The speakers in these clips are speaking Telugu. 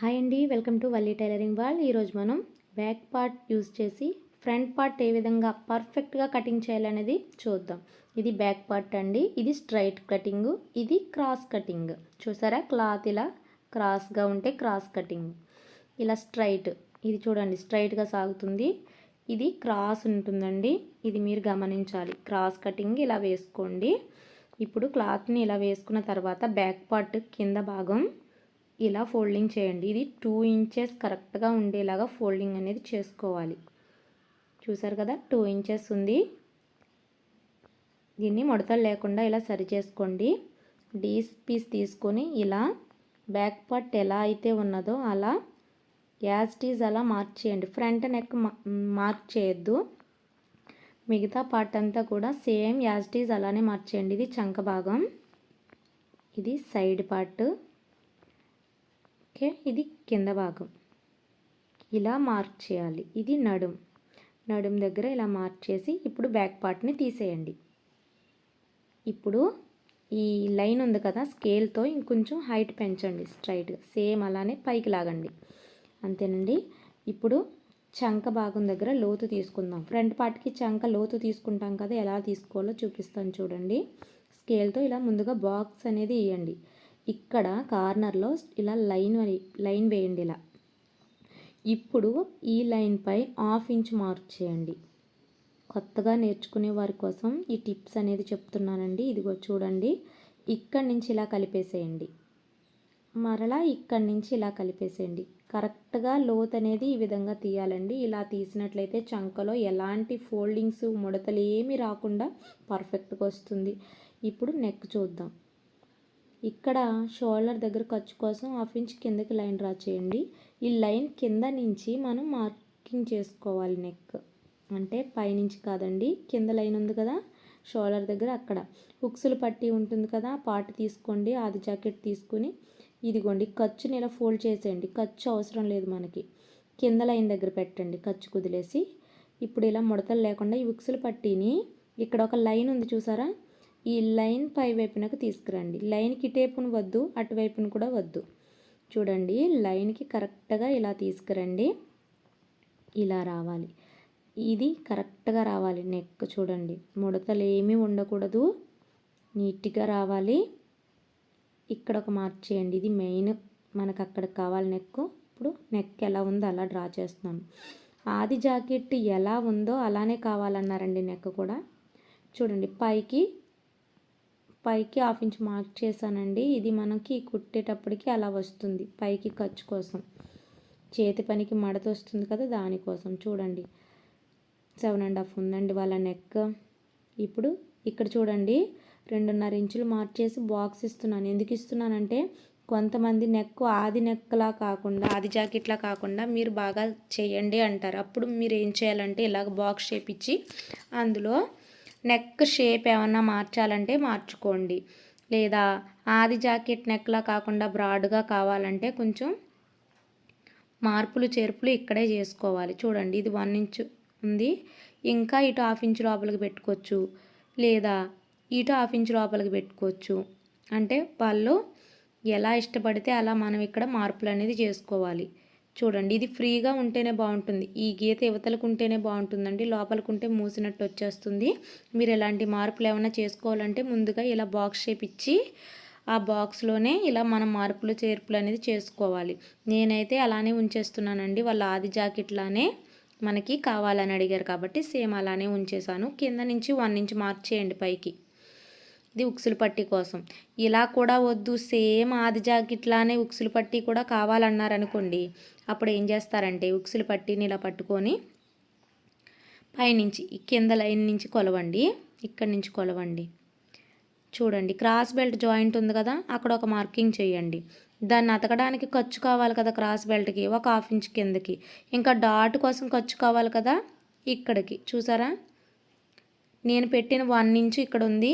హాయ్ అండి వెల్కమ్ టు వల్లీ టైలరింగ్ వాల్ ఈరోజు మనం బ్యాక్ పార్ట్ యూజ్ చేసి ఫ్రంట్ పార్ట్ ఏ విధంగా పర్ఫెక్ట్గా కటింగ్ చేయాలనేది చూద్దాం. ఇది బ్యాక్ పార్ట్ అండి ఇది స్ట్రైట్ కటింగ్ ఇది క్రాస్ కటింగ్ చూసారా? క్లాత్ ఇలా క్రాస్గా ఉంటే క్రాస్ కటింగ్ ఇలా స్ట్రైట్ ఇది చూడండి స్ట్రైట్గా సాగుతుంది. ఇది క్రాస్ ఉంటుందండి ఇది మీరు గమనించాలి. క్రాస్ కటింగ్ ఇలా వేసుకోండి. ఇప్పుడు క్లాత్ని ఇలా వేసుకున్న తర్వాత బ్యాక్ పార్ట్ కింద భాగం ఇలా ఫోల్డింగ్ చేయండి. ఇది టూ ఇంచెస్ కరెక్ట్గా ఉండేలాగా ఫోల్డింగ్ అనేది చేసుకోవాలి. చూసారు కదా? టూ ఇంచెస్ ఉంది. దీన్ని ముడతలు లేకుండా ఇలా సరి చేసుకోండి. డీస్ పీస్ తీసుకొని ఇలా బ్యాక్ పార్ట్ ఎలా అయితే ఉన్నదో అలా యాజ్టీజ్ అలా మార్క్ చేయండి. ఫ్రంట్ నెక్ మార్క్ చేయొద్దు. మిగతా పార్ట్ అంతా కూడా సేమ్ యాజ్టీజ్ అలానే మార్చేయండి ఇది చంక భాగం. ఇది సైడ్ పార్ట్. ఓకే? ఇది కింద భాగం. ఇలా మార్క్ చేయాలి. ఇది నడుం. నడుం దగ్గర ఇలా మార్క్ చేసి ఇప్పుడు బ్యాక్ పార్ట్ని తీసేయండి. ఇప్పుడు ఈ లైన్ ఉంది కదా స్కేల్తో ఇంకొంచెం హైట్ పెంచండి స్ట్రైట్గా. సేమ్ అలానే పైకి లాగండి. అంతేనండి? ఇప్పుడు చంక భాగం దగ్గర లోతు తీసుకుందాం. ఫ్రంట్ పార్ట్కి చంక లోతు తీసుకుంటాం కదా ఎలా తీసుకోవాలో చూపిస్తాను చూడండి. స్కేల్తో ఇలా ముందుగా బాక్స్ అనేది వేయండి. ఇక్కడ కార్నర్లో ఇలా లైన్ లైన్ వేయండి ఇలా. ఇప్పుడు ఈ లైన్పై హాఫ్ ఇంచ్ మార్క్ చేయండి. కొత్తగా నేర్చుకునే వారి కోసం ఈ టిప్స్ అనేది చెప్తున్నానండి. ఇదిగో చూడండి. ఇక్కడి నుంచి ఇలా కలిపేసేయండి. మరలా ఇక్కడి నుంచి ఇలా కలిపేసేయండి. కరెక్ట్గా లోత్ అనేది ఈ విధంగా తీయాలండి. ఇలా తీసినట్లయితే చంకలో ఎలాంటి ఫోల్డింగ్స్ ముడతలు ఏమీ రాకుండా పర్ఫెక్ట్గా వస్తుంది. ఇప్పుడు నెక్ చూద్దాం. ఇక్కడ షోల్డర్ దగ్గర ఖర్చు కోసం హాఫ్ ఇంచ్ కిందకి లైన్ డ్రా చేయండి. ఈ లైన్ కింద నుంచి మనం మార్కింగ్ చేసుకోవాలి నెక్. అంటే పైనుంచి కాదండి కింద లైన్ ఉంది కదా షోల్డర్ దగ్గర అక్కడ. హుక్సులు పట్టి ఉంటుంది కదా పార్ట్ తీసుకోండి ఆది జాకెట్ తీసుకుని ఇదిగోండి ఖర్చుని ఇలా ఫోల్డ్ చేసేయండి. ఖర్చు అవసరం లేదు మనకి. కింద లైన్ దగ్గర పెట్టండి ఖర్చు కుదిలేసి ఇప్పుడు ఇలా ముడతలు లేకుండా ఈ ఉక్సులు పట్టీని ఇక్కడ ఒక లైన్ ఉంది చూసారా? ఈ లైన్ పై వైపునకు తీసుకురండి. లైన్కి ఇటేపును వద్దు అటువైపును కూడా వద్దు. చూడండి లైన్కి కరెక్ట్గా ఇలా తీసుకురండి. ఇలా రావాలి. ఇది కరెక్ట్గా రావాలి. నెక్ చూడండి. ముడతలు ఏమీ ఉండకూడదు. నీట్గా రావాలి. ఇక్కడ ఒక మార్క్ చేయండి. ఇది మెయిన్ మనకు అక్కడ కావాలి నెక్. ఇప్పుడు నెక్ ఎలా ఉందో అలా డ్రా చేస్తున్నాను. ఆది జాకెట్ ఎలా ఉందో అలానే కావాలన్నారండి నెక్ కూడా. చూడండి పైకి పైకి హాఫ్ ఇంచ్ మార్క్ చేశానండి. ఇది మనకి కుట్టేటప్పటికి అలా వస్తుంది. పైకి ఖర్చు కోసం. చేతి పనికి మడత వస్తుంది కదా దానికోసం చూడండి. సెవెన్ అండ్ హాఫ్ ఉందండి వాళ్ళ నెక్. ఇప్పుడు ఇక్కడ చూడండి. రెండున్నర ఇంచులు మార్చేసి బాక్స్ ఇస్తున్నాను. ఎందుకు ఇస్తున్నానంటే కొంతమంది నెక్ ఆది నెక్లా కాకుండా ఆది జాకెట్లా కాకుండా మీరు బాగా చేయండి అంటారు. అప్పుడు మీరు ఏం చేయాలంటే ఇలాగ బాక్స్ షేప్ ఇచ్చి అందులో నెక్ షేప్ ఏమన్నా మార్చాలంటే మార్చుకోండి. లేదా ఆది జాకెట్ నెక్లా కాకుండా బ్రాడ్గా కావాలంటే కొంచెం మార్పులు చేర్పులు ఇక్కడే చేసుకోవాలి. చూడండి ఇది వన్ ఇంచ్ ఉంది. ఇంకా ఇటు హాఫ్ ఇంచు లోపలికి పెట్టుకోవచ్చు. లేదా ఇటు హాఫ్ ఇంచ్ లోపలికి పెట్టుకోవచ్చు. అంటే వాళ్ళు ఎలా ఇష్టపడితే అలా మనం ఇక్కడ మార్పులు అనేది చేసుకోవాలి. చూడండి ఇది ఫ్రీగా ఉంటేనే బాగుంటుంది. ఈ గీత యువతలకు ఉంటేనే బాగుంటుందండి. లోపలికి ఉంటే మూసినట్టు వచ్చేస్తుంది మీరు ఎలాంటి మార్పులు ఏమైనా చేసుకోవాలంటే ముందుగా ఇలా బాక్స్ షేప్ ఇచ్చి ఆ బాక్స్లోనే ఇలా మనం మార్పులు చేర్పులు అనేది చేసుకోవాలి. నేనైతే అలానే ఉంచేస్తున్నానండి. వాళ్ళ ఆది జాకెట్లానే మనకి కావాలని అడిగారు కాబట్టి సేమ్ అలానే ఉంచేసాను కింద నుంచి వన్ ఇంచ్ మార్క్ చేయండి పైకి. ఇది ఉక్సులు పట్టి కోసం. ఇలా కూడా వద్దు. సేమ్ ఆది జాకెట్లానే ఉక్సులు పట్టి కూడా కావాలన్నారనుకోండి అప్పుడు ఏం చేస్తారంటే ఉక్సులు పట్టిని ఇలా పట్టుకొని పైనుంచి కింద లైన్ నుంచి కొలవండి. ఇక్కడి నుంచి కొలవండి. చూడండి క్రాస్ బెల్ట్ జాయింట్ ఉంది కదా అక్కడ ఒక మార్కింగ్ చేయండి. దాన్ని అతకడానికి ఖర్చు కావాలి కదా క్రాస్ బెల్ట్కి ఒక హాఫ్ ఇంచ్ కిందకి. ఇంకా డాట్ కోసం ఖర్చు కావాలి కదా ఇక్కడికి. చూసారా? నేను పెట్టిన వన్ ఇంచు ఇక్కడ ఉంది.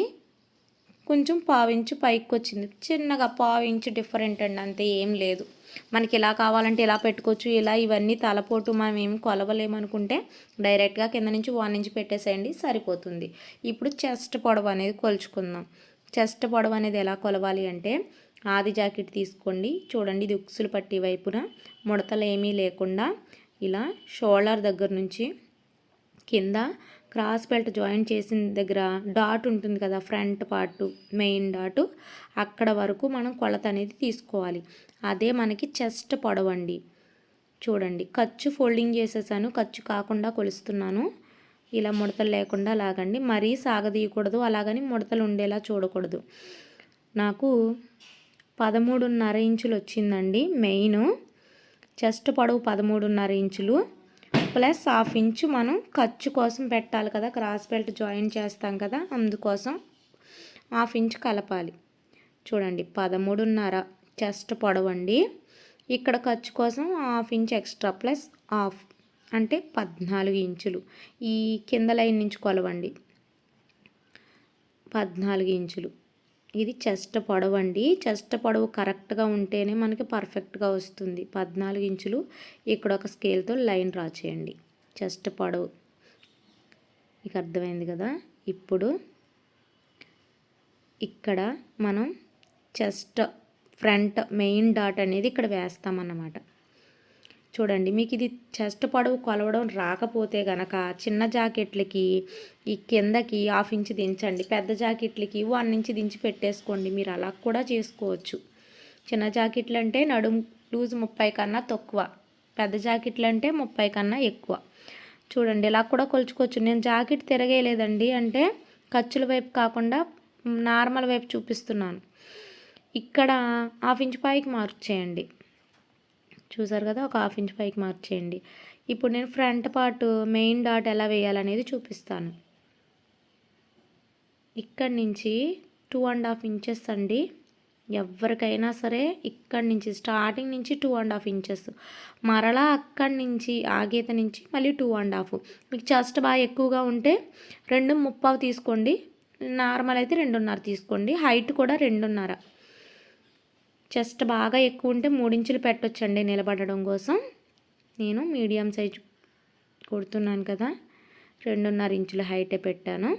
కొంచెం పావించు పైకి వచ్చింది చిన్నగా పావించు డిఫరెంట్ అండి అంతే ఏం లేదు. మనకి ఎలా కావాలంటే ఇలా పెట్టుకోవచ్చు ఇలా ఇవన్నీ తలపోటు మనం ఏం కొలవలేమనుకుంటే డైరెక్ట్గా కింద నుంచి వన్ ఇంచ్ పెట్టేసేయండి సరిపోతుంది. ఇప్పుడు చెస్ట్ పొడవు అనేది కొలుచుకుందాం. చెస్ట్ పొడవు అనేది ఎలా కొలవాలి అంటే ఆది జాకెట్ తీసుకోండి. చూడండి ఇది ఉక్సులు పట్టి వైపున ముడతలు ఏమీ లేకుండా ఇలా షోల్డర్ దగ్గర నుంచి కింద క్రాస్ బెల్ట్ జాయిన్ చేసిన దగ్గర డాట్ ఉంటుంది కదా ఫ్రంట్ పార్ట్ మెయిన్ డాట్ అక్కడ వరకు మనం కొలత అనేది తీసుకోవాలి. అదే మనకి చెస్ట్ పొడవండి చూడండి ఖర్చు ఫోల్డింగ్ చేసేసాను ఖర్చు కాకుండా కొలుస్తున్నాను. ఇలా ముడతలు లేకుండా లాగండి. మరీ సాగదీయకూడదు అలాగని ముడతలు ఉండేలా చూడకూడదు. నాకు పదమూడున్నర ఇంచులు వచ్చిందండి మెయిన్. చెస్ట్ పొడవు పదమూడున్నర ఇంచులు. ప్లస్ హాఫ్ ఇంచు మనం ఖర్చు కోసం పెట్టాలి కదా. క్రాస్ బెల్ట్ జాయిన్ చేస్తాం కదా. అందుకోసం హాఫ్ ఇంచు కలపాలి. చూడండి పదమూడున్నర చెస్ట్ పొడవండి ఇక్కడ ఖర్చు కోసం half inch extra plus half అంటే పద్నాలుగు ఇంచులు. ఈ కింద లైన్ నుంచి కొలవండి. పద్నాలుగు ఇంచులు. ఇది చెస్ట్ పొడవు అండి. చెస్ట్ పొడవు కరెక్ట్గా ఉంటేనే మనకి పర్ఫెక్ట్గా వస్తుంది. పద్నాలుగు ఇంచులు ఇక్కడ ఒక స్కేల్తో లైన్ డ్రా చేయండి. చెస్ట్ పొడవు. మీకు అర్థమైంది కదా? ఇప్పుడు ఇక్కడ మనం చెస్ట్ ఫ్రంట్ మెయిన్ డాట్ అనేది ఇక్కడ వేస్తామన్నమాట. చూడండి మీకు ఇది చెస్ట్ పొడవు కొలవడం రాకపోతే గనక చిన్న జాకెట్లకి ఈ కిందకి హాఫ్ ఇంచ్ దించండి. పెద్ద జాకెట్లకి వన్ ఇంచ్ దించి పెట్టేసుకోండి. మీరు అలా కూడా చేసుకోవచ్చు. చిన్న జాకెట్లు అంటే నడుము లూజ్ ముప్పై కన్నా తక్కువ. పెద్ద జాకెట్లు అంటే ముప్పై కన్నా ఎక్కువ. చూడండి ఇలా కూడా కొలుచుకోవచ్చు. నేను జాకెట్ తిరగేయలేదండి. అంటే ఖర్చుల వైపు కాకుండా నార్మల్ వైపు చూపిస్తున్నాను. ఇక్కడ హాఫ్ ఇంచ్ పైకి మార్చేయండి చూసారు కదా ఒక హాఫ్ ఇంచ్ పైకి మార్చేయండి ఇప్పుడు నేను ఫ్రంట్ పార్ట్ మెయిన్ డాట్ ఎలా వేయాలనేది చూపిస్తాను. ఇక్కడి నుంచి టూ అండ్ హాఫ్ ఇంచెస్ అండి. ఎవరికైనా సరే ఇక్కడి నుంచి స్టార్టింగ్ నుంచి టూ అండ్ హాఫ్ ఇంచెస్. మరలా అక్కడి నుంచి ఆ గీత నుంచి మళ్ళీ టూ అండ్ హాఫ్. మీకు చెస్ట్ బాగా ఎక్కువగా ఉంటే రెండు ముప్పావు తీసుకోండి. నార్మల్ అయితే రెండున్నర తీసుకోండి. హైట్ కూడా రెండున్నర. చెస్ట్ బాగా ఎక్కువ ఉంటే మూడించులు పెట్టొచ్చండి నిలబడడం కోసం. నేను మీడియం సైజ్ కుడుతున్నాను కదా రెండున్నర ఇంచుల హైటే పెట్టాను.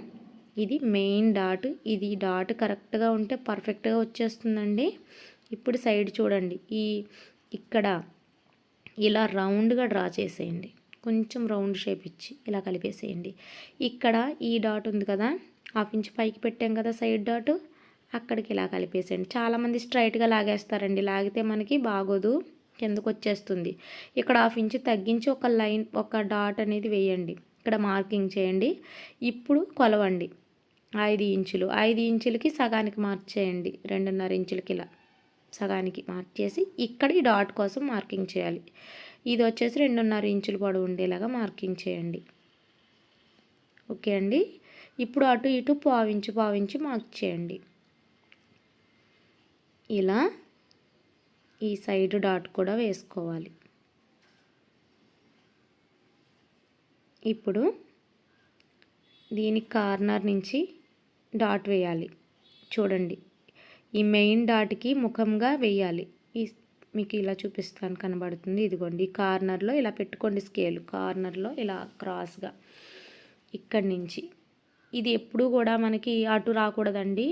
ఇది మెయిన్ డాట్ ఇది డాట్ కరెక్ట్గా ఉంటే పర్ఫెక్ట్గా వచ్చేస్తుందండి. ఇప్పుడు సైడ్ చూడండి ఈ ఇక్కడ ఇలా రౌండ్గా డ్రా చేసేయండి. కొంచెం రౌండ్ షేప్ ఇచ్చి ఇలా కలిపేసేయండి. ఇక్కడ ఈ డాట్ ఉంది కదా హాఫ్ ఇంచ్ పైకి పెట్టాం కదా సైడ్ డాట్. అక్కడికి ఇలా కలిపేసేయండి. చాలామంది స్ట్రైట్గా లాగేస్తారండి. లాగితే మనకి బాగోదు. కిందకు వచ్చేస్తుంది. ఇక్కడ హాఫ్ ఇంచ్ తగ్గించి ఒక లైన్ ఒక డాట్ అనేది వేయండి. ఇక్కడ మార్కింగ్ చేయండి. ఇప్పుడు కొలవండి. ఐదు ఇంచులు. ఐదు ఇంచులకి సగానికి మార్చేయండి రెండున్నర ఇంచులకి ఇలా సగానికి మార్చేసి ఇక్కడ ఈ డాట్ కోసం మార్కింగ్ చేయాలి. ఇది వచ్చేసి రెండున్నర ఇంచులు పొడవు ఉండేలాగా మార్కింగ్ చేయండి. ఓకే అండి. ఇప్పుడు అటు ఇటు పావించి పావించి మార్క్ చేయండి. ఇలా ఈ సైడ్ డాట్ కూడా వేసుకోవాలి. ఇప్పుడు దీని కార్నర్ నుంచి డాట్ వేయాలి. చూడండి ఈ మెయిన్ డాట్కి ముఖంగా వేయాలి. ఈ మీకు ఇలా చూపిస్తాను కనబడుతుంది. ఇదిగోండి ఈ కార్నర్లో ఇలా పెట్టుకోండి స్కేల్. కార్నర్లో ఇలా క్రాస్గా ఇక్కడి నుంచి. ఇది ఎప్పుడూ కూడా మనకి అటు రాకూడదండి.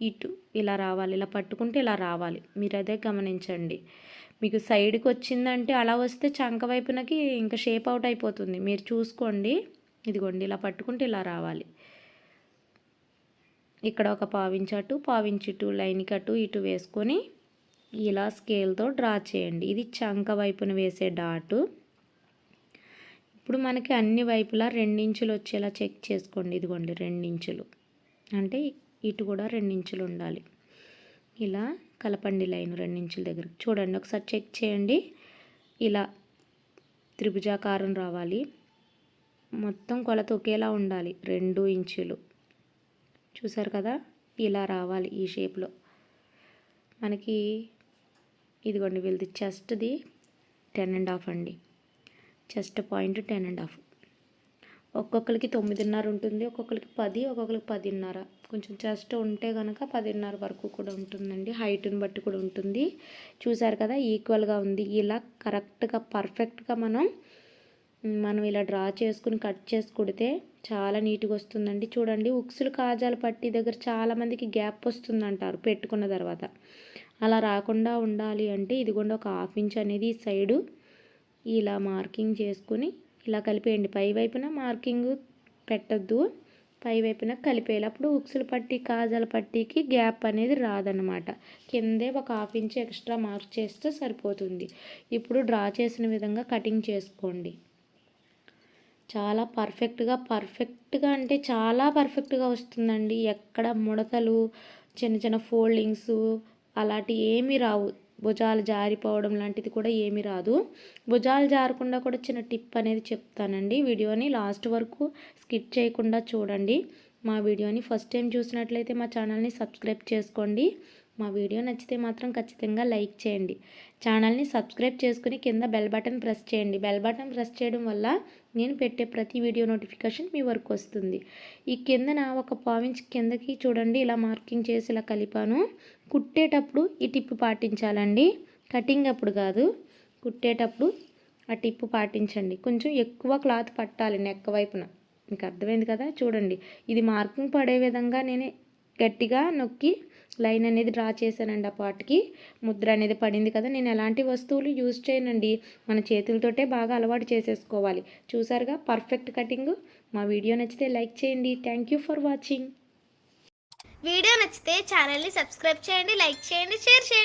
ఇటు ఇలా రావాలి ఇలా పట్టుకుంటే ఇలా రావాలి. మీరు అదే గమనించండి. మీకు సైడ్కి వచ్చిందంటే అలా వస్తే చంక వైపునకి ఇంకా షేప్ అవుట్ అయిపోతుంది. మీరు చూసుకోండి. ఇదిగోండి ఇలా పట్టుకుంటే ఇలా రావాలి. ఇక్కడ ఒక పావించి అటు పావించి ఇటు లైన్కి అటు ఇటు వేసుకొని ఇలా స్కేల్తో డ్రా చేయండి. ఇది చంక వైపున వేసే డాటు. ఇప్పుడు మనకి అన్ని వైపులా రెండించులు వచ్చేలా చెక్ చేసుకోండి. ఇదిగోండి రెండించులు. అంటే ఇటు కూడా రెండించులు ఉండాలి. ఇలా కలపండి లైన్ రెండించుల దగ్గర. చూడండి ఒకసారి చెక్ చేయండి. ఇలా త్రిభుజాకారం రావాలి. మొత్తం కొలత ఒకేలా ఉండాలి రెండు ఇంచులు. చూసారు కదా? ఇలా రావాలి ఈ షేప్లో. మనకి ఇదిగోండి వీళ్ళది చెస్ట్ది టెన్ అండ్ హాఫ్ అండి. Chest point ten and half. ఒక్కొక్కరికి తొమ్మిదిన్నర ఉంటుంది ఒక్కొక్కరికి పది ఒక్కొక్కరికి పదిన్నర. కొంచెం చెస్ట్ ఉంటే కనుక పదిన్నర వరకు కూడా ఉంటుందండి. హైట్ని బట్టి కూడా ఉంటుంది. చూసారు కదా ఈక్వల్గా ఉంది. ఇలా కరెక్ట్గా పర్ఫెక్ట్గా మనం మనం ఇలా డ్రా చేసుకుని కట్ చేసి కుడితే చాలా నీట్గా వస్తుందండి. చూడండి ఉక్సులు కాజాలు పట్టి దగ్గర చాలామందికి గ్యాప్ వస్తుందంటారు పెట్టుకున్న తర్వాత. అలా రాకుండా ఉండాలి అంటే ఇదిగోండి ఒక హాఫ్ ఇంచ్ అనేది ఈ సైడు ఇలా మార్కింగ్ చేసుకుని ఇలా కలిపేయండి. పై వైపున మార్కింగ్ పెట్టద్దు. పై వైపున కలిపేయాలి. అప్పుడు ఉక్సుల పట్టి కాజల పట్టీకి గ్యాప్ అనేది రాదనమాట కిందే ఒక హాఫ్ ఇంచ్ ఎక్స్ట్రా మార్క్ చేస్తే సరిపోతుంది. ఇప్పుడు డ్రా చేసిన విధంగా కటింగ్ చేసుకోండి. చాలా పర్ఫెక్ట్గా పర్ఫెక్ట్గా అంటే చాలా పర్ఫెక్ట్గా వస్తుందండి. ఎక్కడ ముడతలు చిన్న చిన్న ఫోల్డింగ్స్ అలాంటివి ఏమీ రావు. భుజాలు జారిపోవడం లాంటిది కూడా ఏమీ రాదు. భుజాలు జారకుండా కూడా చిన్న టిప్ అనేది చెప్తానండి. వీడియోని లాస్ట్ వరకు స్కిప్ చేయకుండా చూడండి. మా వీడియోని ఫస్ట్ టైం చూసినట్లయితే మా ఛానల్ని సబ్స్క్రైబ్ చేసుకోండి. మా వీడియో నచ్చితే మాత్రం ఖచ్చితంగా లైక్ చేయండి. ఛానల్ని సబ్స్క్రైబ్ చేసుకుని కింద బెల్ బటన్ ప్రెస్ చేయండి. బెల్ బటన్ ప్రెస్ చేయడం వల్ల నేను పెట్టే ప్రతి వీడియో నోటిఫికేషన్ మీ వరకు వస్తుంది. ఈ కిందన ఒక పావించి కిందకి చూడండి ఇలా మార్కింగ్ చేసి ఇలా కలిపాను. కుట్టేటప్పుడు ఈ టిప్ పాటించాలండి. కటింగ్ అప్పుడు కాదు కుట్టేటప్పుడు ఆ టిప్ పాటించండి. కొంచెం ఎక్కువ క్లాత్ పట్టాలి నెక్క వైపున. మీకు అర్థమైంది కదా? చూడండి. ఇది మార్కింగ్ పడే విధంగా నేను గట్టిగా నొక్కి లైన్ అనేది డ్రా చేశానండి ఆ పార్ట్కి ముద్ర అనేది పడింది కదా నేను ఎలాంటి వస్తువులు యూజ్ చేయనండి. మన చేతులతోటే బాగా అలవాటు చేసేసుకోవాలి. చూసారుగా పర్ఫెక్ట్ కటింగ్. మా వీడియో నచ్చితే లైక్ చేయండి. Thank you for watching. Video నచ్చితే ఛానల్ని సబ్స్క్రైబ్ చేయండి లైక్ చేయండి షేర్ చేయండి.